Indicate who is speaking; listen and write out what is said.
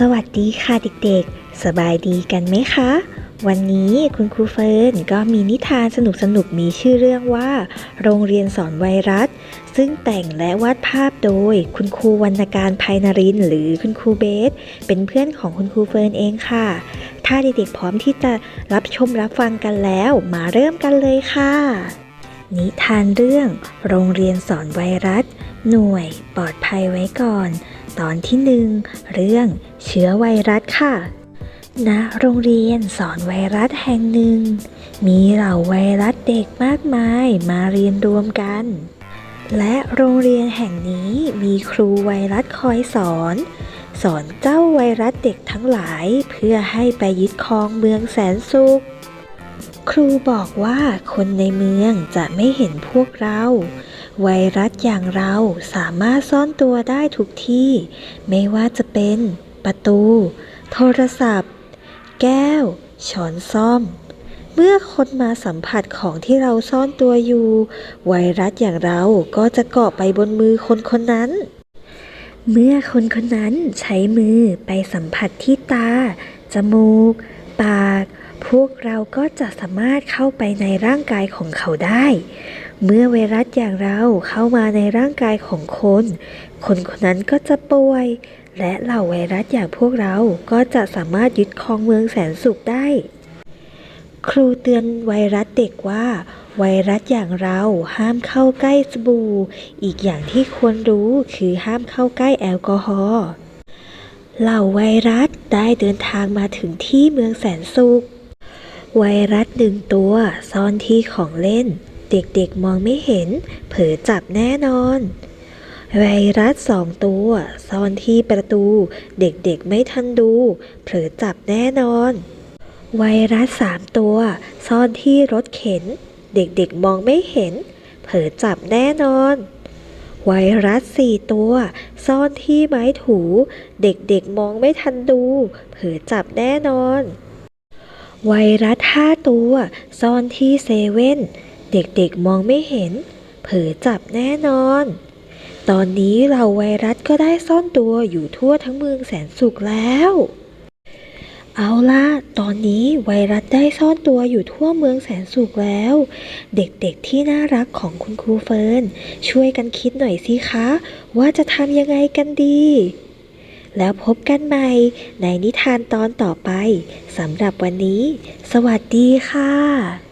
Speaker 1: สวัสดีค่ะเด็กๆ สบายดีกันไหมคะ วันนี้คุณครูเฟิร์นก็มีนิทานสนุกๆมีชื่อเรื่องว่า โรงเรียนสอนไวรัส ซึ่งแต่งและวาดภาพโดยคุณครูวรรณการภัยนรินหรือคุณครูเบส เป็นเพื่อนของคุณครูเฟิร์นเองค่ะ ถ้าเด็กๆพร้อมที่จะรับชมรับฟังกันแล้ว มาเริ่มกันเลยค่ะ นิทานเรื่อง โรงเรียนสอนไวรัส หน่วยปลอดภัยไว้ก่อน ตอนที่หนึ่งเรื่องเชื้อไวรัสค่ะณโรงเรียนสอนไวรัสแห่งหนึ่ง มีเหล่าไวรัสเด็กมากมายมาเรียนรวมกัน และโรงเรียนแห่งนี้มีครูไวรัสคอยสอน สอนเจ้าไวรัสเด็กทั้งหลายเพื่อให้ไปยึดครองเมืองแสนสุข ครูบอกว่าคนในเมืองจะไม่เห็นพวกเรา ไวรัสอย่างเราสามารถซ่อนตัวได้ทุกที่ ไม่ว่าจะเป็นประตู โทรศัพท์ แก้ว ช้อนซ่อม เมื่อคนมาสัมผัสของที่เราซ่อนตัวอยู่ ไวรัสอย่างเราก็จะเกาะไปบนมือคนคนนั้น เมื่อคนคนนั้นใช้มือไปสัมผัสที่ตา จมูก ปาก พวกเราก็จะสามารถเข้าไปในร่างกายของเขาได้ เมื่อไวรัสอย่างเราเข้ามาในร่างกายของคน คนคนนั้นก็จะป่วย และเหล่าไวรัสอย่างพวกเราก็จะสามารถยึดครองเมืองแสนสุขได้ ครูเตือนไวรัสเด็กว่า ไวรัสอย่างเราห้ามเข้าใกล้สบู่ อีกอย่างที่ควรรู้คือห้ามเข้าใกล้แอลกอฮอล์เหล่าไวรัสได้เดินทางมาถึงที่เมืองแสนสุข ไวรัสหนึ่งตัวซ่อนที่ของเล่น เด็กๆมองไม่เห็น เผลอจับแน่นอน ไวรัสสองตัวซ่อนที่ประตู เด็กๆไม่ทันดู เผลอจับแน่นอน ไวรัสสามตัวซ่อนที่รถเข็น เด็กๆมองไม่เห็น เผลอจับแน่นอนไวรัสสี่ตัว ซ่อนที่ไม้ถู เด็กๆมองไม่ทันดู เผลอจับแน่นอน ไวรัสห้าตัวซ่อนที่เซเว่น เด็กๆมองไม่เห็น เผลอจับแน่นอน ตอนนี้เราไวรัสก็ได้ซ่อนตัวอยู่ทั่วทั้งเมืองแสนสุขแล้ว เอาล่ะ ตอนนี้ไวรัสได้ซ่อนตัวอยู่ทั่วเมืองแสนสุขแล้ว เด็กๆที่น่ารักของคุณครูเฟิร์นช่วยกันคิดหน่อยสิคะ ว่าจะทำยังไงกันดี แล้วพบกันใหม่ในนิทานตอนต่อไปสำหรับวันนี้ สวัสดีค่ะ